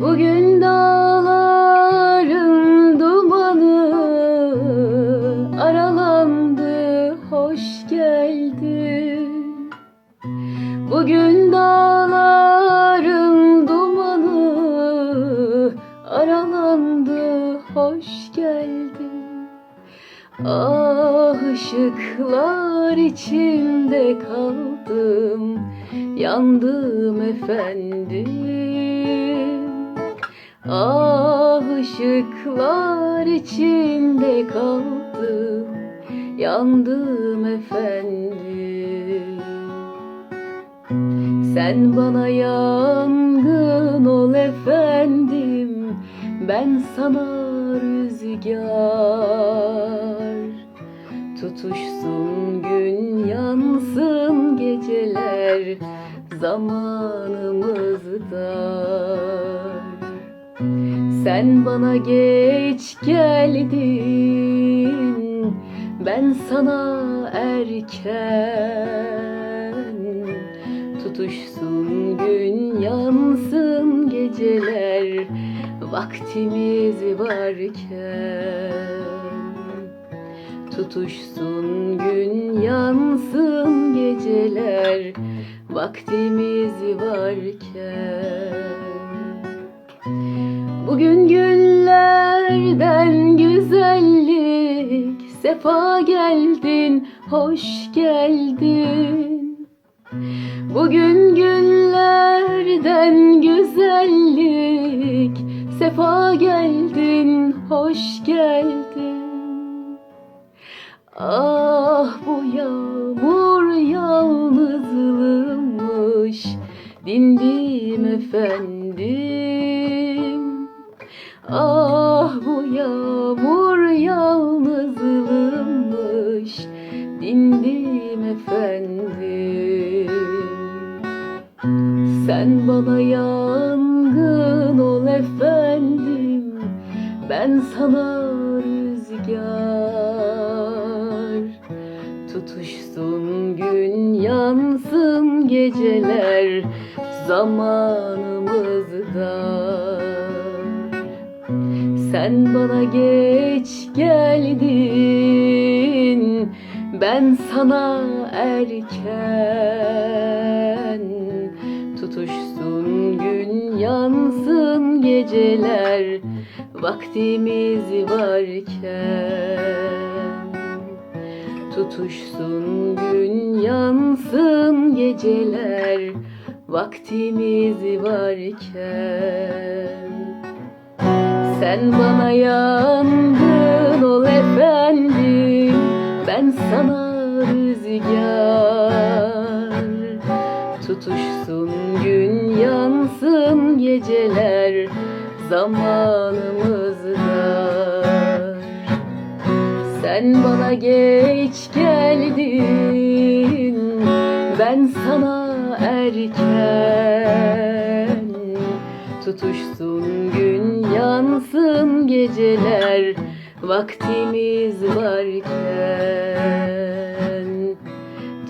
Bugün dağların dumanı aralandı, hoş geldin. Bugün dağların dumanı aralandı, hoş geldin. Ah ışıklar içinde kaldım, yandım efendim. Ah ışıklar içinde kaldım, yandım efendim. Sen bana yangın ol efendim, ben sana rüzgar. Tutuşsun gün yansın geceler, zamanımız dar. Sen bana geç geldin, ben sana erken. Tutuşsun gün yansın geceler, vaktimiz varken. Tutuşsun gün yansın geceler, vaktimiz varken. Bugün günlerden güzellik Sefa geldin, hoş geldin. Bugün günlerden güzellik Sefa geldin, hoş geldin. Ah bu yağmur yalnızlığımış Dindim efendim Ah bu yağmur yalnızlığımış Dindim efendim. Sen bana yangın ol efendim Ben sana rüzgar. Tutuşsun gün yansın geceler Zamanımız dar Sen bana geç geldin. Ben sana erken Tutuşsun gün yansın geceler Vaktimiz varken. Tutuşsun gün yansın geceler Vaktimiz varken Sen bana yangın ol efendim. Ben sana rüzgar. Tutuşsun gün yansın geceler. Zamanımız dar. Sen bana geç geldin. Ben sana erken. Tutuşsun gün yansın geceler Vaktimiz varken.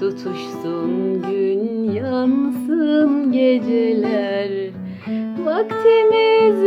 Tutuşsun gün yansın geceler Vaktimiz